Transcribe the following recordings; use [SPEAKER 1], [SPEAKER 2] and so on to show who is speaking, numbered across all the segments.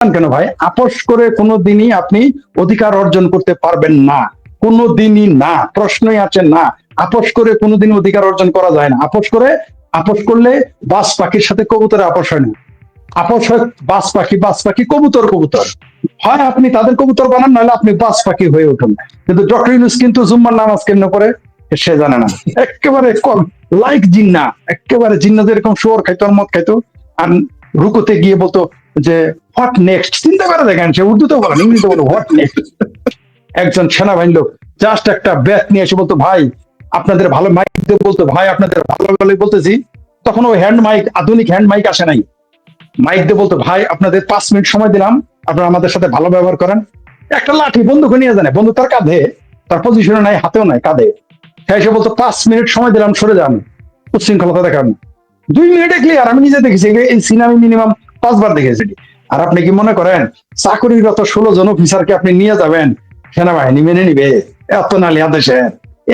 [SPEAKER 1] কেন ভাই? আপোষ করে কোনো দিনই আপনি অধিকার অর্জন করতে পারবেন না। কোনো দিনই না। প্রশ্নই আছে না। আপোষ করে কোনোদিন অধিকার অর্জন করা যায় না। আপোষ করে, আপোষ করলে বাস পাখির সাথে কবুতরে আপোষ হয় না। আপোষ হয় বাস পাখি বাস পাখি কবুতর কবুতর। হয় আপনি তাদের কবুতর বানান, নাহলে আপনি বাস পাখি হয়ে উঠুন। কিন্তু ডক্টর ইউনুস কিন্তু জুম্মার নামাজ কেমন করে সে জানে না। একেবারে কম। লাইক জিন্না। একেবারে জিন্না যেরকম শুয়োর খাইতো, আর মদ খাইতো। আর রুকুতে গিয়ে বলতো যে হোয়াট নেক্সট চিন্তা করে দেখেন, সে উর্দুতে বলেন ইংরেজিতে বলো হোয়াট নেক্সট একজন সেনাবাহিনী লোক জাস্ট একটা ব্যাট নিয়ে এসে বলতো, ভাই, আপনাদের ভালো মাইক দিয়ে বলতো, ভাই, আপনাদের ভালো বলে বলতেছি। তখন ওই হ্যান্ড মাইক আধুনিক হ্যান্ড মাইক আসে নাই। মাইক দিয়ে বলতো, ভাই, আপনাদের পাঁচ মিনিট সময় দিলাম, আপনারা আমাদের সাথে ভালো ব্যবহার করেন। একটা লাঠি বন্দুক নিয়ে জানে বন্ধু তার কাঁধে, তার পজিশনে নাই, হাতেও নাই, কাঁধে। সে এসে বলতো, পাঁচ মিনিট সময় দিলাম, সরে যান, উচ্ছৃঙ্খলতা দেখান। দুই মিনিটে ক্লিয়ার আমি নিজে দেখেছি, এই- এই সিন আমি মিনিমাম পাঁচবার দেখেছি। আর আপনি কি মনে করেন, চাকরিরত ষোলো জন অফিসারকে আপনি নিয়ে যাবেন? সেনাবাহিনী মেনে নিবে। এত নালিয়া দেশে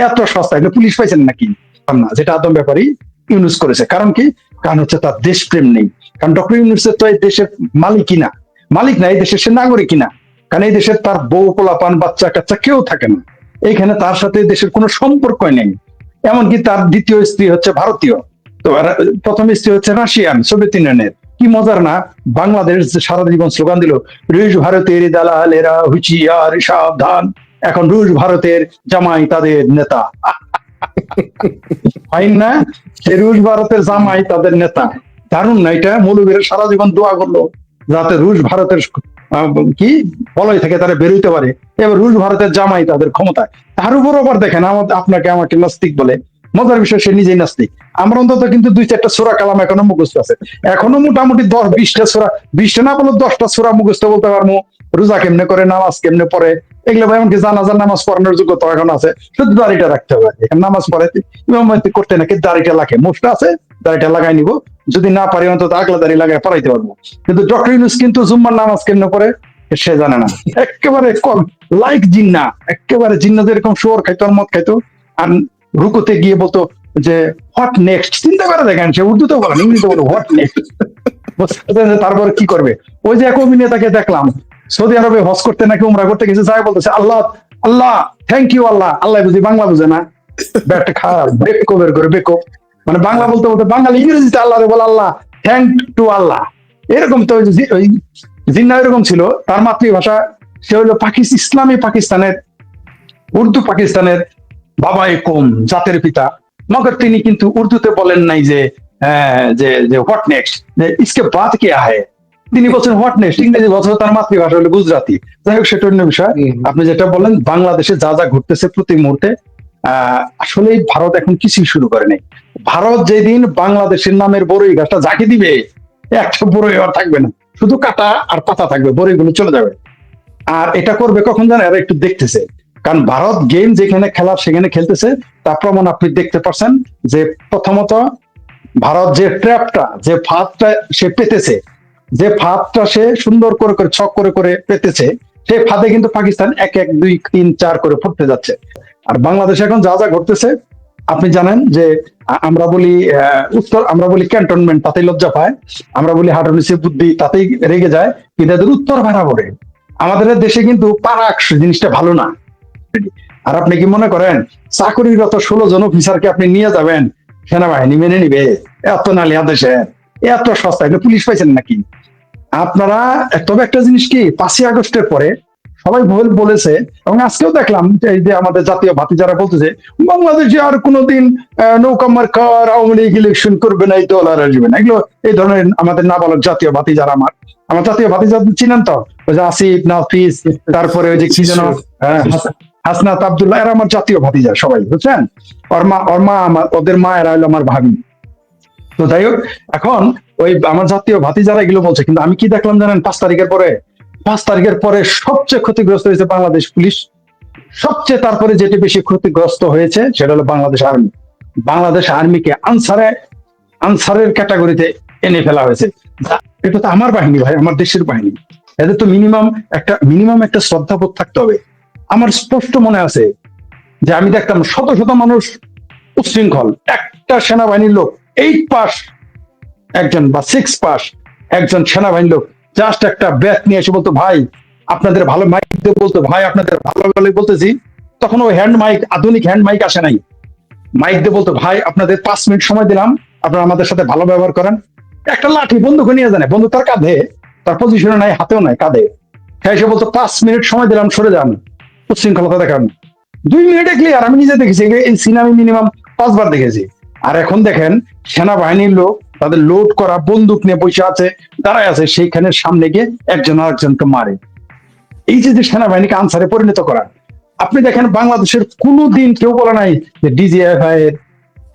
[SPEAKER 1] এত সস্তা এগুলো পুলিশ পাইছেন নাকি? না, যেটা আদম ব্যাপারই ইউনুস করেছে। কারণ কি? কারণ হচ্ছে তার দেশপ্রেম নেই। কারণ ডক্টর ইউনুসের তো এই দেশের মালিকই না। মালিক না, এই দেশের সে নাগরিকই না। কারণ এই দেশের তার বউ, পোলাপান, বাচ্চা, কাচ্চা কেউ থাকে না। এইখানে তার সাথে দেশের কোনো সম্পর্কই নেই। এমনকি তার দ্বিতীয় স্ত্রী হচ্ছে ভারতীয়। তো প্রথম স্ত্রী হচ্ছে রাশিয়ান, সোভিয়েত ইউনিয়নের। কি মজার না? বাংলাদেশ সারা জীবন স্লোগান দিল রুশ ভারতের দালালেরা হুঁচিয়ার সাবধান। এখন রুশ ভারতের জামাই তাদের নেতা। ফাইন না? সে রুশ ভারতের জামাই তাদের নেতা। দারুণ না এটা? মৌলবীরা সারা জীবন দোয়া করল যাতে রুশ ভারতের কি? বলয় থেকে তারা বেরোইতে পারে। এবার রুশ ভারতের জামাই তাদের ক্ষমতায়। তার উপর আবার দেখেন আমাদের আপনাকে আমাকে নাস্তিক বলে মজার বিষয়, সে নিজেই নাস্তিক। আমার অন্তত কিন্তু দুই চারটা সোরা কালাম এখনও মুখস্থ আছে। এখনও মোটামুটি দশ, বিশটা সোরা, বিশটা না বলে দশটা সোরা মুখস্থ বলতে পারব। রোজা কেমনে করে, নামাজ কেমনে পড়ে? এগুলো এমনকি জানাজার নামাজ পড়ানোর যোগ্যতা এখন আছে। শুধু দাড়িটা রাখতে হবে। এখন নামাজ পড়ে ইমামতি করতে নাকি দাড়িটা লাগে। মুখটা আছে, দাড়িটা লাগাই নিব। যদি না পারি অন্তত আগলা দাড়ি লাগাই পড়াইতে পারব। কিন্তু ডক্টর ইউনুস কিন্তু জুম্মার নামাজ কেমনে পড়ে? সে জানে না। একেবারে লাইক জিন্না। একেবারে জিন্না যেরকম শুয়োর খাইতো আর মদ খাইতো। আর রুকুতে গিয়ে বলতো যে হোয়াট নেক্সট চিন্তা করে দেখেন, সে উর্দুতে বলেন, ইংরেজিতে বলো হোয়াট নেক্সট তারপরে কি করবে? ওই যে এক অভিনেতাকে দেখলাম, সৌদি আরবে হজ করতে নাকি উমরা করতে গেছে, যাই বলতেছে, আল্লাহ আল্লাহ থ্যাংক ইউ আল্লাহ আল্লাহ বুঝি বাংলা বুঝে না? ব্যাট বেকো, বের করে, বেকো। মানে বাংলা বলতে বলতে বাঙালি ইংরেজিতে আল্লাহ বলে, আল্লাহ থ্যাংক টু আল্লাহ। এরকম তো জিন্না এরকম ছিল, তার মাতৃভাষা, সে হলো পাকিস্তান, ইসলামী পাকিস্তানের, উর্দু পাকিস্তানের বাবাই কম জাতের পিতা। মগর তিনি কিন্তু উর্দুতে বলেন নাই যে যে যে হোয়াট নেক্সট যে ইসকে বাদ কে আহে তিনি বলছেন হোয়াট নেক্সট ইংরেজি বছর তার মাতৃভাষা হলো গুজরাটি যাই হোক সেটা অন্য বিষয়। আপনি যেটা বলেন বাংলাদেশে যা যা ঘটতেছে প্রতি মুহূর্তে আসলে ভারত এখন কিছুই শুরু করে নাই। ভারত যেদিন বাংলাদেশের নামের বড়ই গাছটা যাকে দিবে একটা বড়ই আর থাকবে না। শুধু কাটা আর পাতা থাকবে বড়ইগুলো চলে যাবে। আর এটা করবে কখন জানে আর একটু দেখতেছে। কারণ ভারত গেম যেখানে খেলার সেখানে খেলতেছে, তার প্রমাণ আপনি দেখতে পাচ্ছেন যে প্রথমত ভারত যে ট্র্যাপটা যে ফাঁদটা সে পেতেছে, যে ফাঁদটা সে সুন্দর করে করে ছক করে করে পেতেছে, সেই ফাঁদে কিন্তু পাকিস্তান এক এক, দুই, তিন, চার করে পড়তে যাচ্ছে। আর বাংলাদেশে এখন যা যা ঘটতেছে, আপনি জানেন যে আমরা বলি উত্তর, আমরা বলি ক্যান্টনমেন্ট তাতেই লজ্জা পায়। আমরা বলি হাঁটু নিচে বুদ্ধি, তাতেই রেগে যায়। কিন্তু এদের উত্তর ভাড়া পড়ে আমাদের দেশে কিন্তু পারাক জিনিসটা ভালো না। আর আপনি কি মনে করেন চাকরিরত ষোলো জন অফিসারকে আপনি নিয়ে যাবেন? সেনাবাহিনী মেনে নিবে। এত নালিয়া দেশে এত সস্তা। এগুলো পুলিশ পাইছেন নাকি? আপনারা তবে একটা জিনিস কি পাঁচই আগস্টের পরে সবাই ভুল বলেছে এবং আজকেও দেখলাম এই যে আমাদের জাতীয় ভাতি যারা বলতেছে বাংলাদেশে আর কোনোদিন নৌকা মার্কার আওয়ামী লীগ ইলেকশন করবে না এই দল আর আসবে না। এগুলো এই ধরনের আমাদের না বলার জাতীয় ভাতি যারা আমার। আমার জাতীয় ভাতি যারা চিনেন তো? ওই যে আসিফ নাফিস তারপরে ওই যে কি যেন হাস- হাসনাত আব্দুল্লাহ, এরা আমার জাতীয় ভাতিজা সবাই, বুঝছেন? ওর মা ওর মা আমার, ওদের মা এরা আমার ভাবি। তো যাই হোক, এখন ওই আমার জাতীয় ভাতি যারা এগুলো বলছে, কিন্তু আমি কি দেখলাম জানেন, পাঁচ তারিখের পরে? পাঁচ তারিখের পরে সবচেয়ে ক্ষতিগ্রস্ত হয়েছে বাংলাদেশ পুলিশ। সবচেয়ে তারপরে যেটি বেশি ক্ষতিগ্রস্ত হয়েছে, সেটা হলো বাংলাদেশ আর্মি। বাংলাদেশ আর্মিকে আনসারে, আনসারের ক্যাটাগরিতে এনে ফেলা হয়েছে। এটা তো আমার বাহিনী ভাই, আমার দেশের বাহিনী। এদের তো মিনিমাম একটা মিনিমাম একটা শ্রদ্ধাবোধ থাকতে হবে। আমার স্পষ্ট মনে আছে যে আমি দেখতাম শত শত মানুষ উচ্ছৃঙ্খল। একটা সেনাবাহিনীর লোক এইট পাস একজন বা সিক্স পাস একজন সেনাবাহিনীর লোক জাস্ট একটা ব্যাট নিয়ে এসে বলতো, ভাই, আপনাদের ভালো মাইক দিয়ে বলতো, ভাই, আপনাদের ভালো ভালো বলতেছি। তখন ওই হ্যান্ড মাইক আধুনিক হ্যান্ড মাইক আসে নাই। মাইক দিয়ে বলতো, ভাই, আপনাদের পাঁচ মিনিট সময় দিলাম, আপনারা আমাদের সাথে ভালো ব্যবহার করেন। একটা লাঠি বন্ধুকে নিয়ে জানে বন্ধু তার কাঁধে, তার পজিশনে নাই, হাতেও নাই, কাঁধে। হ্যাঁ এসে বলতো, পাঁচ মিনিট সময় দিলাম, সরে যান। উচ্ছৃঙ্খলতা দেখান। দুই মিনিটে ক্লিয়ার আমি নিজে দেখেছি এই সিন আমি মিনিমাম পাঁচবার দেখেছি। আর এখন দেখেন, সেনাবাহিনীর লোক, তাদের লোড করা, বন্দুক নিয়ে বসে আছে, দাঁড়ায় আছে, সেইখানে সামনে গিয়ে একজন আরেকজনকে মারে। এই যে সেনাবাহিনীকে আনসারে পরিণত করা, আপনি দেখেন বাংলাদেশের কোনো দিন কেউ বলে নাই যে ডিজিএফআই এর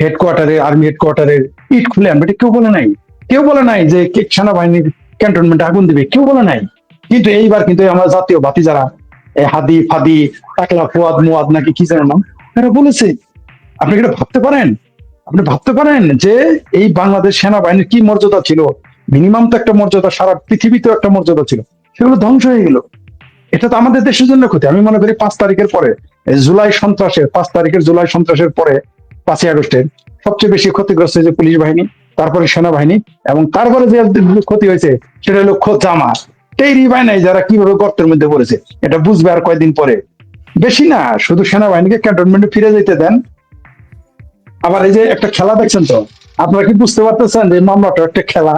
[SPEAKER 1] হেডকোয়ার্টারে আর্মি হেডকোয়ার্টারের ইট খুলে আনবে, এটা কেউ বলে নাই। কেউ বলে নাই যে সেনাবাহিনীর ক্যান্টনমেন্টে আগুন দিবে, কেউ বলে নাই। কিন্তু এইবার কিন্তু আমরা জাতীয় বাতি যারা হাদি ফাদি টাকলা ফুয়াদ মুয়াদ নাকি কি যেন নাম? এরা বলেছে, আপনি এটা ভাবতে পারেন? আপনি ভাবতে পারেন যে এই বাংলাদেশ সেনাবাহিনীর কি মর্যাদা ছিল? মিনিমাম তো একটা মর্যাদা, সারা পৃথিবীতেও একটা মর্যাদা ছিল। সেগুলো ধ্বংস হয়ে গেল। এটা তো আমাদের দেশের জন্য ক্ষতি। আমি মনে করি পাঁচ তারিখের পরে জুলাই সন্ত্রাসের, পাঁচ তারিখের জুলাই সন্ত্রাসের পরে, পাঁচই আগস্টের সবচেয়ে বেশি ক্ষতিগ্রস্ত হয়েছে পুলিশ বাহিনী, তারপরে সেনাবাহিনী এবং তারপরে যে ক্ষতি হয়েছে, সেটা হলো খোদ জামা টেরি বাহিনী যারা কীভাবে গর্তের মধ্যে পড়েছে। এটা বুঝবে আর কয়দিন পরে। বেশি না, শুধু সেনাবাহিনীকে ক্যান্টনমেন্টে ফিরে যেতে দেন। আবার এই যে একটা খেলা দেখছেন তো, আপনারা কি বুঝতে পারতেছেন যে মামলাটা একটা খেলা?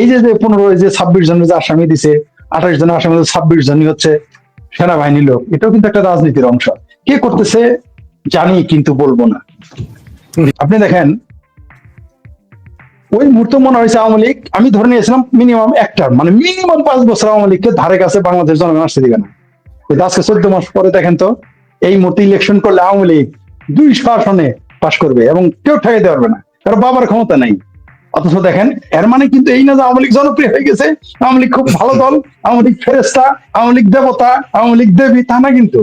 [SPEAKER 1] এই যে যে পনেরো যে ছাব্বিশ জনের যে আসামি দিছে, আঠাশ জনের আসামি ছাব্বিশ জনই হচ্ছে সেনাবাহিনীর লোক। এটাও কিন্তু একটা রাজনীতির অংশ। কে করতেছে জানি কিন্তু বলব না। আপনি দেখেন ওই মুহূর্তে মনে হয়েছে আওয়ামী লীগ আমি ধরে নিয়েছিলাম মিনিমাম একটা মানে মিনিমাম পাঁচ বছর আওয়ামী লীগকে ধারে কাছে বাংলাদেশ জনগণ আসতে দিবে না। আজকে চোদ্দ মাস পরে দেখেন তো, এই মুহূর্তে ইলেকশন করলে আওয়ামী লীগ দুইশো আসনে পাশ করবে এবং কেউ ঠেকাইতে পারবে না, কারণ বাবার ক্ষমতা নাই। অথচ দেখেন, এর মানে কিন্তু এই না যে আওয়ামী লীগ জনপ্রিয় হয়ে গেছে, আওয়ামী লীগ খুব ভালো দল, আওয়ামী লীগ ফেরেস্তা আওয়ামী লীগ দেবতা, আওয়ামী লীগ দেবী, তা না কিন্তু।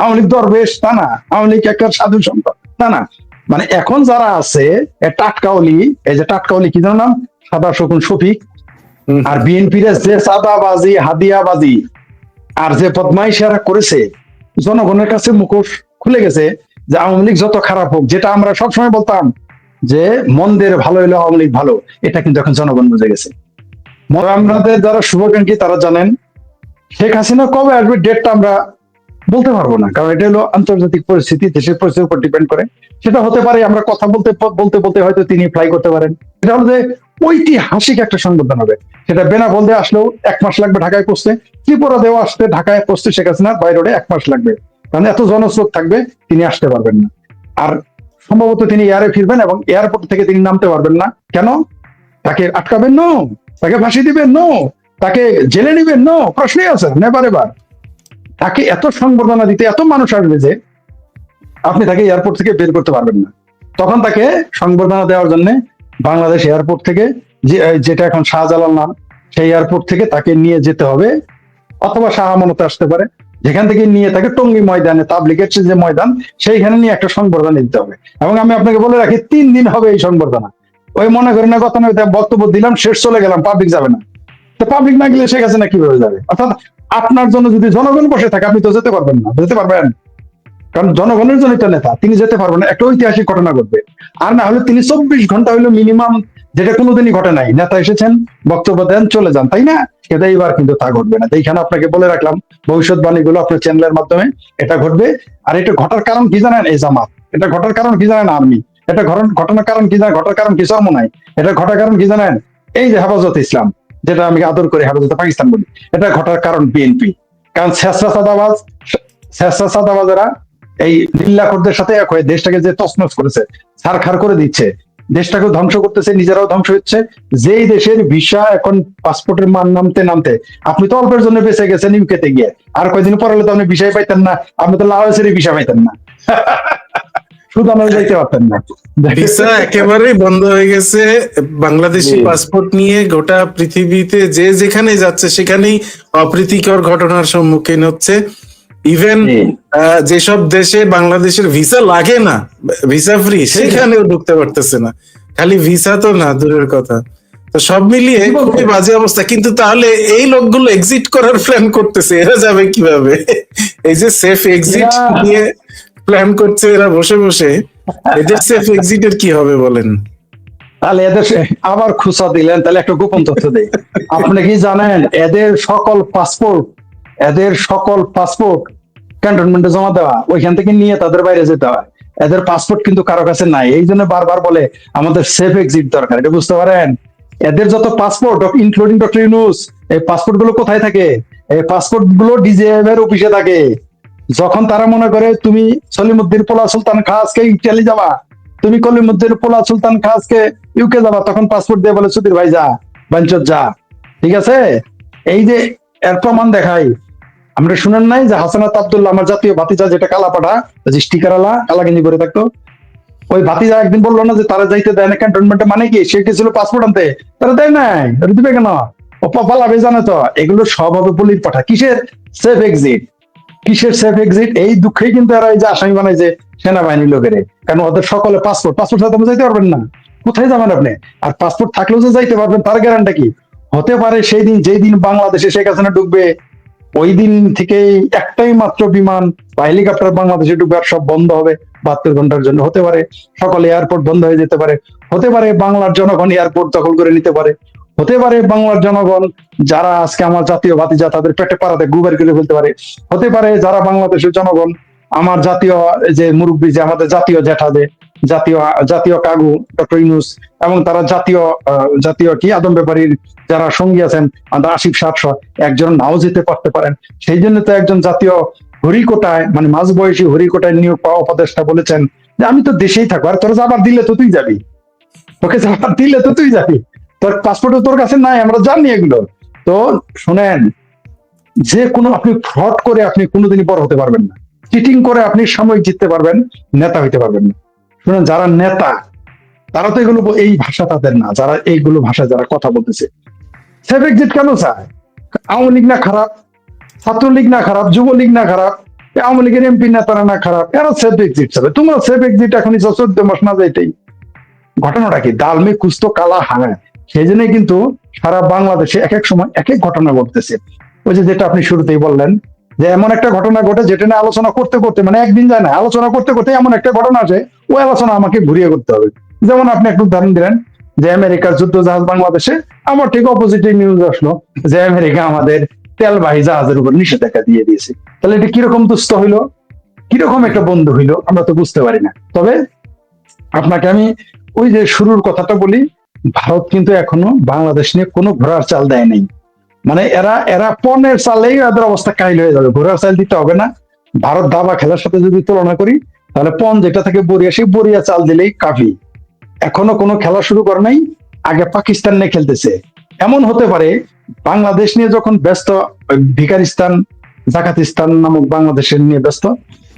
[SPEAKER 1] আওয়ামী লীগ দরবেশ, তা না। আওয়ামী লীগ একটা সাধু সন্ত তা না। মানে এখন যারা আছে এ টাটকাওলি এই যে টাটকাওলি কি জানো নাম? সাদা শকুন শফিক আর বিএনপির যে চাঁদাবাজি হাদিয়াবাজি আর যে বদমাইশারা করেছে জনগণের কাছে মুখোশ খুলে গেছে যে আওয়ামী লীগ যত খারাপ হোক যেটা আমরা সবসময় বলতাম যে মন্দের ভালো হলে আওয়ামী লীগ ভালো এটা কিন্তু এখন জনগণ বুঝে গেছে। আমাদের যারা শুভাকাঙ্ক্ষী তারা জানেন শেখ হাসিনা কবে আসবে ডেটটা আমরা বলতে পারব না। কারণ এটা হলো আন্তর্জাতিক পরিস্থিতি, দেশের পরিস্থিতির উপর ডিপেন্ড করে। সেটা হতে পারে আমরা কথা বলতে বলতে বলতে হয়তো তিনি ফ্লাই করতে পারেন। এটা হলো যে ঐতিহাসিক একটা সংবোধন হবে। সেটা বেনা বলতে আসলেও এক মাস লাগবে ঢাকায় পৌঁছতে। ত্রিপুরা দেওয়া আসতে, ঢাকায় পৌঁছতে শেখ হাসিনা বাই রোডে এক মাস লাগবে। কারণ এত জনস্রোত থাকবে, তিনি আসতে পারবেন না। আর সম্ভবত তিনি এয়ারে ফিরবেন এবং এয়ারপোর্ট থেকে তিনি নামতে পারবেন না। কেন? তাকে আটকাবেন নো তাকে ফাঁসি দিবেন নো তাকে জেলে নিবেন নো প্রশ্নই আছে নেবার এবার তাকে এত সংবর্ধনা দিতে, এত মানুষ আসবে যে আপনি তাকে এয়ারপোর্ট থেকে বের করতে পারবেন না। তখন তাকে সংবর্ধনা দেওয়ার জন্য বাংলাদেশ এয়ারপোর্ট থেকে যে যেটা এখন শাহজালাল নাম, সেই এয়ারপোর্ট থেকে তাকে নিয়ে যেতে হবে অথবা শাহ আমানতে আসতে পারে। যেখান থেকে নিয়ে তাকে টঙ্গী ময়দানে তাবলিকের যে ময়দান, সেইখানে নিয়ে একটা সংবর্ধনা দিতে হবে। এবং আমি আপনাকে বলে রাখি, তিন দিন হবে এই সংবর্ধনা। ওই মনে করেন না কথা বক্তব্য দিলাম, শেষ, চলে গেলাম পাবলিক যাবে না। তো পাবলিক না গেলে শেখ হাসিনা কীভাবে যাবে? অর্থাৎ আপনার জন্য যদি জনগণ বসে থাকে, আপনি তো যেতে পারবেন না। যেতে পারবেন? কারণ জনগণের জন্য তো নেতা, তিনি যেতে পারবেন না। একটা ঐতিহাসিক ঘটনা ঘটবে। আর না হলে তিনি চব্বিশ ঘণ্টা হলো মিনিমাম যেটা কোনোদিনই ঘটে নাই। নেতা এসেছেন, বক্তব্য দেন, চলে যান, তাই না? এটা এবার কিন্তু তা ঘটবে না। এইখানে আপনাকে বলে রাখলাম, ভবিষ্যৎবাণীগুলো আপনার চ্যানেলের মাধ্যমে এটা ঘটবে। আর এটা ঘটার কারণ কি জানেন? এই জামাত। এটা ঘটার কারণ কি জানেন? আর্মি। এটা ঘটনার কারণ কি জানেন? ঘটার কারণ কি চর্ম নাই এটা ঘটার কারণ কি জানেন? এই যে হেফাজত ইসলাম। যেটা আমি আদর করি হেফাজত পাকিস্তান বলি। এটা ঘটার কারণ বিএনপি কারণ শেষরা সাদাবাজ শেষরা সাদাবাজেরা এই নীলাকরদের সাথে এক হয়ে দেশটাকে যে তছনছ করেছে, ছারখার করে দিচ্ছে দেশটাকে ধ্বংস করতেছে, নিজেরাও ধ্বংস হচ্ছে, যেই দেশের ভিসা এখন পাসপোর্টের মান নামতে নামতে, আপনি তো অল্পের জন্য বেঁচে গেছেন ইউকেতে গিয়ে। আর কয়দিন পরে হলে তো আপনি ভিসাই পাইতেন না, আপনি তো লাওয়েসেরই ভিসা পাইতেন না। সুদানে যাইতে পারতেন না।
[SPEAKER 2] ভিসা একেবারেই বন্ধ হয়ে গেছে। বাংলাদেশি পাসপোর্ট নিয়ে গোটা পৃথিবীতে যে যেখানে যাচ্ছে সেখানেই অপ্রীতিকর ঘটনার সম্মুখীন হচ্ছে। ইভেন যেসব দেশে বাংলাদেশের ভিসা লাগে না ভিসা ফ্রি সেখানেও ঢুকতে পারতেছে না। খালি ভিসা তো না দূরের কথা। তো সব মিলিয়ে খুবই বাজে অবস্থা। কিন্তু তাহলে এই লোকগুলো এক্সিট করার প্ল্যান করতেছে এরা যাবে কীভাবে? এই যে সেফ এক্সিট নিয়ে প্ল্যান করছে এরা বসে বসে, এদের সেফ এক্সিটের কি হবে বলেন?
[SPEAKER 1] তাহলে এদের আবার খুচা দিলেন, তাহলে একটা গোপন তথ্য দেই। আপনি কি জানেন, এদের সকল পাসপোর্ট এদের সকল পাসপোর্ট ক্যান্টনমেন্টে জমা দেওয়া, ওইখান থেকে নিয়ে তাদের বাইরে যেতে হয়। এদের পাসপোর্ট কিন্তু কারও কাছে নাই। এই জন্য বারবার বলে, আমাদের সেফ এক্সিট দরকার। এটা বুঝতে পারেন? এদের যত পাসপোর্ট ইনক্লুডিং ডক্টর ইউনুস এই পাসপোর্টগুলো কোথায় থাকে? এই পাসপোর্টগুলো ডিজিএম এর অফিসে থাকে। যখন তারা মনে করে, তুমি সলিমুদ্দিন পোলা সুলতান খাসকে ইটালি যাবা, তুমি কলিমুদ্দিন পোলা সুলতান খাসকে ইউকে যাবা, তখন পাসপোর্ট দিয়ে বলে, সুধীর ভাই যা, বাঞ্চত যা। ঠিক আছে? এই যে এর প্রমাণ দেখাই। আমরা শুনেন নাই যে হাসানাত আব্দুল্লাহ, আমার জাতীয় ভাতিজা যেটা কালাপাটা যে স্টিকার আলা কালা করে থাকতো। ওই ভাতিজা একদিন বলল না যে, তারা যাইতে দেয় না ক্যান্টনমেন্টে মানে কি? সে গেছিল পাসপোর্ট আনতে? তারা দেয় নাই দিবে কেন? ও পালাবে জানে তো, এগুলো সব হবে পুলিশ পাঠা। কিসের? সেফ এক্সিট কিসের সেফ এক্সিট এই দুঃখেই কিন্তু এরা এই যে আসামি বানাই যে সেনাবাহিনীর লোকেরে। কারণ ওদের সকলে পাসপোর্ট পাসপোর্ট সাথে আপনি যাইতে পারবেন না। কোথায় যাবেন আপনি? আর পাসপোর্ট থাকলেও যে যাইতে পারবেন, তার গ্যারান্টি কি? হতে পারে সেই দিন যেই দিন বাংলাদেশে শেখ হাসিনা ঢুকবে, ওই দিন থেকেই একটাই মাত্র বিমান বা হেলিকপ্টার বাংলাদেশে ঢুকবে আর সব বন্ধ হবে বাহাত্তর ঘণ্টার জন্য। হতে পারে সকল এয়ারপোর্ট বন্ধ হয়ে যেতে পারে। হতে পারে বাংলার জনগণ এয়ারপোর্ট দখল করে নিতে পারে। হতে পারে বাংলার জনগণ যারা আজকে আমার জাতীয় ভাতিজা তাদের পেটে পাড়াতে গুবার করে ফেলতে পারে। হতে পারে যারা বাংলাদেশের জনগণ আমার জাতীয় যে মুরব্বী, যে আমাদের জাতীয় জ্যাঠা যে জাতীয় জাতীয় কাগু ডক্টর ইউনুস এবং তারা জাতীয় জাতীয় কি আদম ব্যাপারীর যারা সঙ্গী আছেন আশিফ সাতশো একজন নাও যেতে পারতে পারেন। সেই জন্য তো একজন জাতীয় হরিকোটায় মানে মাঝ বয়সী হরিকোটায় নিয়োগ পাওয়া উপদেষ্টা বলেছেন যে, আমি তো দেশেই থাকব। আর তোরা যাবার দিলে তো তুই যাবি। তোকে যাবার দিলে তো তুই যাবি। তোর পাসপোর্ট তোর কাছে নাই, আমরা জানি এগুলো। তো শুনেন, যে কোনো আপনি ফ্রড করে আপনি কোনোদিনই বড় হতে পারবেন না। চিটিং করে আপনি সাময়িক জিততে পারবেন, নেতা হইতে পারবেন না। শুনেন, যারা নেতা, তারা তো এগুলো এই ভাষা তাদের না। যারা এইগুলো ভাষায় যারা কথা বলতেছে। সেফ এক্সিট কেন চায়? আওয়ামী লীগ না খারাপ, ছাত্রলীগ না খারাপ, যুবলীগ না খারাপ, আওয়ামী লীগের এমপি নেতারা না খারাপ, এরা সেফ এক্সিট চাবে। তোমরা সেফ এক্সিট এখনই চোদ্দ মাস না যাইতেই। ঘটনাটা কি? ডাল মে কুস্তো, কালা, হায়। সেই জন্যই কিন্তু সারা বাংলাদেশে এক এক সময় এক এক ঘটনা ঘটতেছে ওই যেটা আপনি শুরুতেই বললেন, যে এমন একটা ঘটনা ঘটে যেটা নিয়ে আলোচনা করতে করতে মানে একদিন যায় না, আলোচনা করতে করতে এমন একটা ঘটনা আছে ওই আলোচনা আমাকে ঘুরিয়ে করতে হবে। যেমন আপনি একটু উদাহরণ দিলেন, যে আমেরিকার যুদ্ধ জাহাজ বাংলাদেশে, আমার ঠিক অপোজিটে নিউজ আসলো, যে আমেরিকা আমাদের তেলবাহী জাহাজের উপর নিষেধাজ্ঞা দিয়ে দিয়েছে। তাহলে এটা কীরকম দুস্থ হইল? কীরকম একটা বন্ধু হইল? আমরা তো বুঝতে পারি না। তবে আপনাকে আমি ওই যে শুরুর কথাটা বলি ভারত কিন্তু এখনও বাংলাদেশ নিয়ে কোনো ঘোরার চাল দেয় নাই। মানে এরা এরা পণের চালেই এদের অবস্থা কাহিল হয়ে যাবে। ঘোরার চাল দিতে হবে না। ভারত দাবা খেলার সাথে যদি তুলনা করি, তাহলে পণ যেটা থেকে বরিয়া সেই বরিয়া চাল দিলেই কাফি। এখনও কোনো খেলা শুরু করে নাই, আগে পাকিস্তান নিয়ে খেলতেছে। এমন হতে পারে, বাংলাদেশ নিয়ে যখন ব্যস্ত ভিকারিস্তান জাকাতিস্তান নামক বাংলাদেশের নিয়ে ব্যস্ত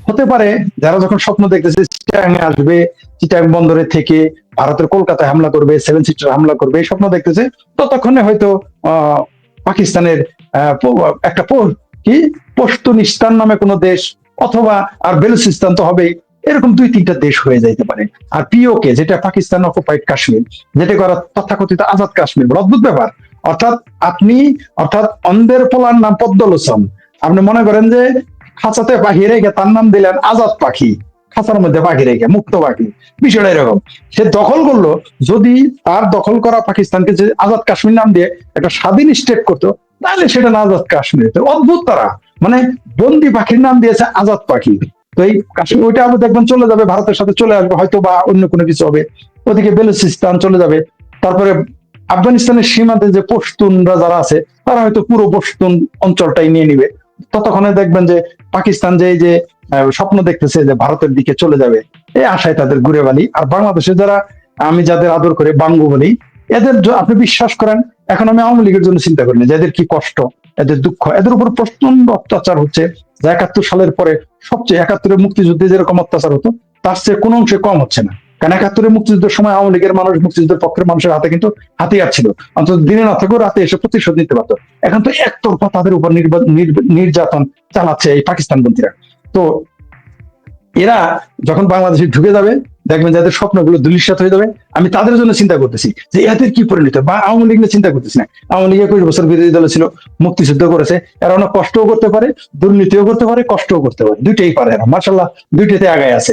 [SPEAKER 1] হতে পারে যারা যখন স্বপ্ন দেখতেছে চিটাং আসবে, চিটাং বন্দরে থেকে ভারতের কলকাতায় হামলা করবে, সেভেন সিস্টার হামলা করবে, এই স্বপ্ন দেখতেছে ততক্ষণে হয়তো পাকিস্তানের একটা কি? পশতুনিস্তান নামে কোনো দেশ অথবা আর বেলুচিস্তান তো হবেই। এরকম দুই তিনটা দেশ হয়ে যাইতে পারে। আর পিওকে, যেটা পাকিস্তান অকুপাইড কাশ্মীর, যেটা করা তথাকথিত আজাদ কাশ্মীর বলে অদ্ভুত ব্যাপার। অর্থাৎ আপনি, অর্থাৎ অন্ধের পোলার নাম পদ্মলোচন। আপনি মনে করেন যে খাঁচাতে পাখি রেখে তার নাম দিলেন আজাদ পাখি। খাঁচার মধ্যে পাখি রেখে মুক্ত পাখি বিষয়টা এরকম। সে দখল করল, যদি তার দখল করা পাকিস্তানকে যে আজাদ কাশ্মীর নাম দিয়ে একটা স্বাধীন স্টেট করতো, তাহলে সেটা না আজাদ কাশ্মীর। অদ্ভুত তারা। মানে বন্দি পাখির নাম দিয়েছে আজাদ পাখি। তো এই কাশ্মীর, ওইটা আবার দেখবেন চলে যাবে, ভারতের সাথে চলে আসবে, হয়তো বা অন্য কোনো কিছু হবে। ওদিকে বেলুচিস্তান চলে যাবে। তারপরে আফগানিস্তানের সীমান্তে যে পশতুনরা যারা আছে, তারা হয়তো পুরো পশতুন অঞ্চলটাই নিয়ে নিবে। ততক্ষণে দেখবেন যে পাকিস্তান যে যে স্বপ্ন দেখতেছে যে ভারতের দিকে চলে যাবে এই আশায় তাদের ঘুরে বালি। আর বাংলাদেশে যারা আমি যাদের আদর করে বাঙ্গু বলি, এদের আপনি বিশ্বাস করেন, এখন আমি আওয়ামী লীগের জন্য চিন্তা করি না যে এদের কি কষ্ট, এদের দুঃখ। এদের উপর প্রচণ্ড অত্যাচার হচ্ছে। যা একাত্তর সালের পরে সবচেয়ে একাত্তরের মুক্তিযুদ্ধে যেরকম অত্যাচার হতো, তার চেয়ে কোনো অংশে কম হচ্ছে না। কারণ একাত্তরের মুক্তিযুদ্ধের সময় আওয়ামী লীগের মানুষ মুক্তিযুদ্ধের পক্ষের মানুষের হাতে কিন্তু হাতিয়ার ছিল। অন্তত দিনে না থেকেও রাতে এসে প্রতিশোধ নিতে পারতো। এখন তো একতরফা তাদের উপর নির্যাতন চালাচ্ছে এই পাকিস্তানপন্থীরা। তো এরা যখন বাংলাদেশে ঢুকে যাবে, দেখবেন যাদের স্বপ্নগুলো দুলিশাত হয়ে যাবে। আমি তাদের জন্য চিন্তা করতেছি যে এদের কি পরিণত? বা আওয়ামী লীগ নিয়ে চিন্তা করতেছি না। আওয়ামী লীগ একুশ বছর বিরোধী দল ছিল, মুক্তিযুদ্ধ করেছে। এরা অনেক কষ্টও করতে পারে, দুর্নীতিও করতে পারে, কষ্টও করতে পারে। দুইটাই পারে এরা। মার্শাল্লাহ দুইটাতে আগায় আছে।